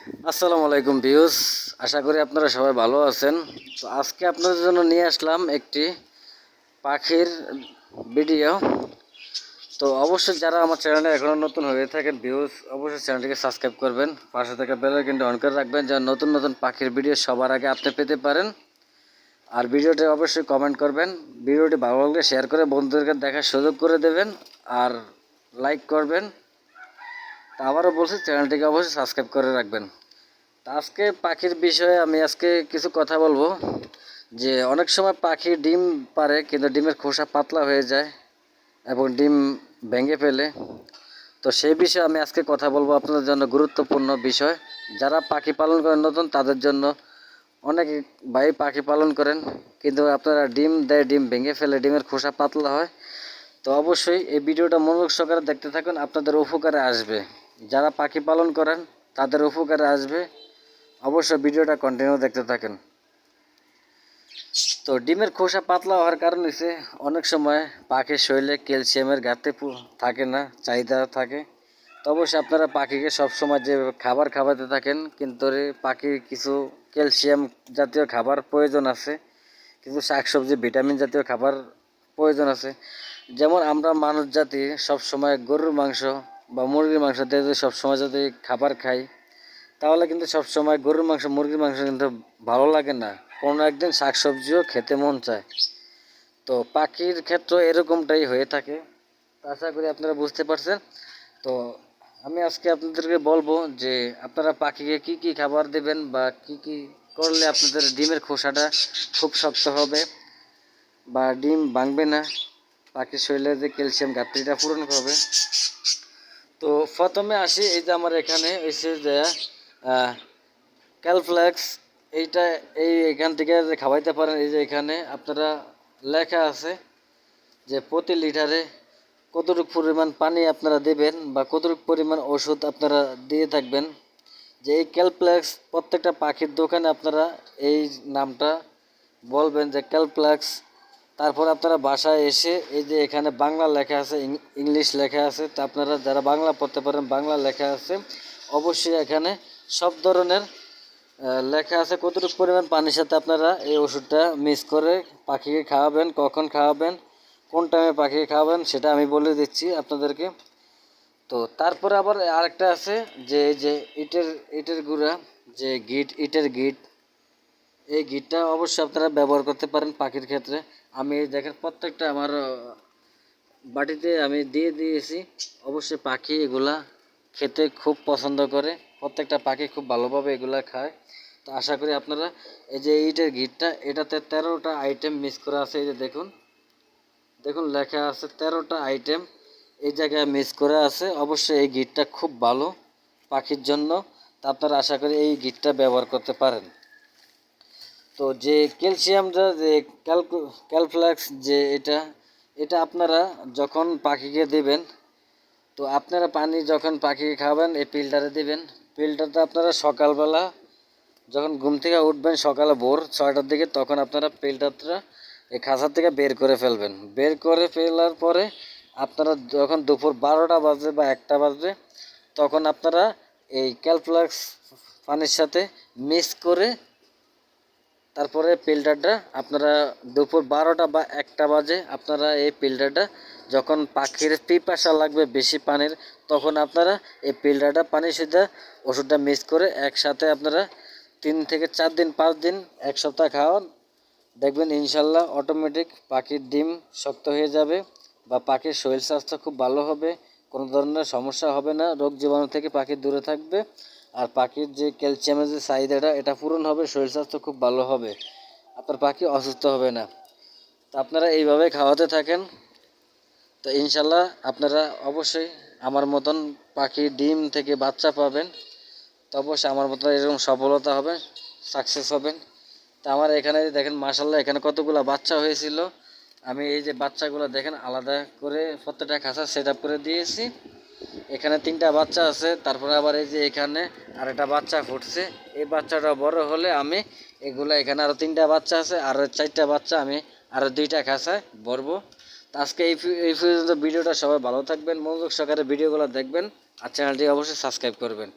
আসসালামু আলাইকুম ভিউস আশা করি আপনারা সবাই ভালো আছেন। তো আজকে আপনাদের জন্য নিয়ে আসলাম একটি পাখির ভিডিও। তো অবশ্যই যারা আমার চ্যানেলে এখনও নতুন হয়ে থাকেন ভিউস অবশ্যই চ্যানেলটিকে সাবস্ক্রাইব করবেন, পাশে থাকা বেলের কিন্তু অন করে রাখবেন, যেন নতুন নতুন পাখির ভিডিও সবার আগে আপনি পেতে পারেন। আর ভিডিওটি অবশ্যই কমেন্ট করবেন, ভিডিওটি ভালো লাগলে শেয়ার করে বন্ধুদেরকে দেখার সুযোগ করে দেবেন, আর লাইক করবেন। তা আবারও বলছি, চ্যানেলটিকে অবশ্যই সাবস্ক্রাইব করে রাখবেন। তা আজকে পাখির বিষয়ে আমি আজকে কিছু কথা বলব, যে অনেক সময় পাখি ডিম পারে, কিন্তু ডিমের খোসা পাতলা হয়ে যায় এবং ডিম ভেঙে ফেলে। তো সেই বিষয়ে আমি আজকে কথা বলব আপনাদের জন্য গুরুত্বপূর্ণ বিষয়। যারা পাখি পালন করেন, নতুন, তাদের জন্য অনেক ভাই পাখি পালন করেন, কিন্তু আপনারা ডিম দেয়, ডিম ভেঙে ফেলে, ডিমের খোসা পাতলা হয়। তো অবশ্যই এই ভিডিওটা মনোযোগ সহকারে দেখতে থাকুন, আপনাদের উপকারে আসবে। যারা পাখি পালন করেন, তাদের উপকারে আসবে। অবশ্যই ভিডিওটা কন্টিনিউ দেখতে থাকেন। তো ডিমের খোসা পাতলা হওয়ার কারণ হচ্ছে, অনেক সময় পাখির শরীরে ক্যালসিয়ামের ঘাটতি থাকে না, চাহিদা থাকে। তো অবশ্যই আপনারা পাখিকে সবসময় যে খাবার খাওয়াতে থাকেন, কিন্তু পাখির কিছু ক্যালসিয়াম জাতীয় খাবার প্রয়োজন আছে, কিছু শাকসবজি, ভিটামিন জাতীয় খাবার প্রয়োজন আছে। যেমন আমরা মানুষ জাতি সবসময় গরুর মাংস বা মুরগির মাংস যদি সবসময় যদি খাবার খাই, তাহলে কিন্তু সবসময় গরুর মাংস, মুরগির মাংস কিন্তু ভালো লাগে না। কোনো একদিন শাকসবজিও খেতে মন চায়। তো পাখির ক্ষেত্রে এরকমটাই হয়ে থাকে। আশা করি আপনারা বুঝতে পারছেন। তো আমি আজকে আপনাদেরকে বলব যে আপনারা পাখিকে কি কি খাবার দেবেন বা কি কি করলে আপনাদের ডিমের খোসাটা খুব শক্ত হবে বা ডিম ভাঙবে না? পাখির শরীরে যে ক্যালসিয়াম ঘাটতিটা পূরণ করবে। তো প্রথমে আসি, এই যে আমার এখানে এসে যে ক্যালফ্লেক্স এইটা এই এখান থেকে যে খাওয়াইতে পারেন, এই যে এখানে আপনারা লেখা আছে যে প্রতি লিটারে কতটুকু পরিমাণ পানি আপনারা দেবেন বা কতটুকু পরিমাণ ওষুধ আপনারা দিয়ে থাকবেন। যে এই ক্যালপ্লেক্স প্রত্যেকটা পাখির দোকানে আপনারা এই নামটা বলবেন যে ক্যালপ্লেক্স তারপর আপনারা বাসায় এসে এই যে এখানে বাংলা লেখা আছে ইংলিশ লেখা আছে, তো আপনারা যারা বাংলা পড়তে পারেন, বাংলা লেখা আছে, অবশ্যই এখানে সব ধরনের লেখা আছে। কতটুকু পরিমাণ পানির সাথে আপনারা এই ওষুধটা মিক্স করে পাখিকে খাওয়াবেন, কখন খাওয়াবেন, কোন টাইমে পাখিকে খাওয়াবেন, সেটা আমি বলে দিচ্ছি আপনাদেরকে। তো তারপরে আবার আরেকটা আছে, যে এই যে ইটের ইটের গুঁড়া, যে গিট, ইটের গিট এই গিটটা অবশ্যই আপনারা ব্যবহার করতে পারেন পাখির ক্ষেত্রে। আমি দেখেন প্রত্যেকটা আমার বাটিতে আমি দিয়ে দিয়েছি। অবশ্যই পাখি এগুলা খেতে খুব পছন্দ করে। প্রত্যেকটা পাখি খুব ভালোভাবে এগুলা খায়। তো আশা করি আপনারা এই যে ইটের গিটটা, এটাতে তেরোটা আইটেম মিস করা আছে, এই যে দেখুন। দেখুন, লেখা আছে তেরোটা আইটেম এই জায়গায় মিস করে আছে। অবশ্যই এই গিটটা খুব ভালো পাখির জন্য। তা আপনারা আশা করি এই গিটটা ব্যবহার করতে পারেন। তো যে ক্যালসিয়ামটা যে ক্যালকু ক্যালফ্লেক্স যে এটা এটা আপনারা যখন পাখিকে দেবেন, তো আপনারা পানি যখন পাখিকে খাবেন এই ফিল্টারে দেবেন। ফিল্টারটা আপনারা সকালবেলা যখন ঘুম থেকে উঠবেন, সকালে ভোর ছয়টার দিকে, তখন আপনারা ফিল্টারটা এই খাঁচার থেকে বের করে ফেলবেন। বের করে ফেলার পরে আপনারা যখন দুপুর বারোটা বাজবে বা একটা বাজবে, তখন আপনারা এই ক্যালফ্লাক্স পানির সাথে মিক্স করে তারপরে ফিল্টারটা আপনারা দুপুর বারোটা বা একটা বাজে আপনারা এই ফিল্টারটা যখন পাখির পিপাসা লাগবে বেশি পানির, তখন আপনারা এই ফিল্টারটা পানি সাথে ওষুধটা মিক্স করে একসাথে আপনারা তিন থেকে চার দিন, পাঁচ দিন, এক সপ্তাহ খাওয়ান। দেখবেন ইনশাল্লাহ অটোমেটিক পাখির ডিম শক্ত হয়ে যাবে বা পাখির শরীর স্বাস্থ্য খুব ভালো হবে। কোনো ধরনের সমস্যা হবে না। রোগ জীবাণু থেকে পাখি দূরে থাকবে। আর পাখির যে ক্যালসিয়ামের যে চাহিদাটা, এটা পূরণ হবে, শরীর স্বাস্থ্য খুব ভালো হবে। আপনার পাখি অসুস্থ হবে না। তো আপনারা এইভাবে খাওয়াতে থাকেন। তো ইনশাল্লাহ আপনারা অবশ্যই আমার মতন পাখি ডিম থেকে বাচ্চা পাবেন। তো অবশ্যই আমার মতন এরকম সফলতা হবে সাকসেস হবেন। তা আমার এখানে দেখেন মাসাল্লাহ এখানে কতগুলো বাচ্চা হয়েছিল। আমি এই যে বাচ্চাগুলো দেখেন, আলাদা করে প্রত্যেকটা খাঁচা সেট করে দিয়েছি। এখানে তিনটা বাচ্চা আছে, তারপরে আবার এই যে এখানে আরেকটা বাচ্চা ফুটছে। এই বাচ্চাটা বড় হলে আমি এগুলো এখানে আরও তিনটা বাচ্চা আছে, আর চারটা বাচ্চা আমি আরও দুইটা খাঁচায় ভরবো। তো আজকে এই এই পর্যন্ত ভিডিওটা সবাই ভালো থাকবেন, মনোযোগ সহকারে ভিডিওগুলো দেখবেন, আর চ্যানেলটি অবশ্যই সাবস্ক্রাইব করবেন।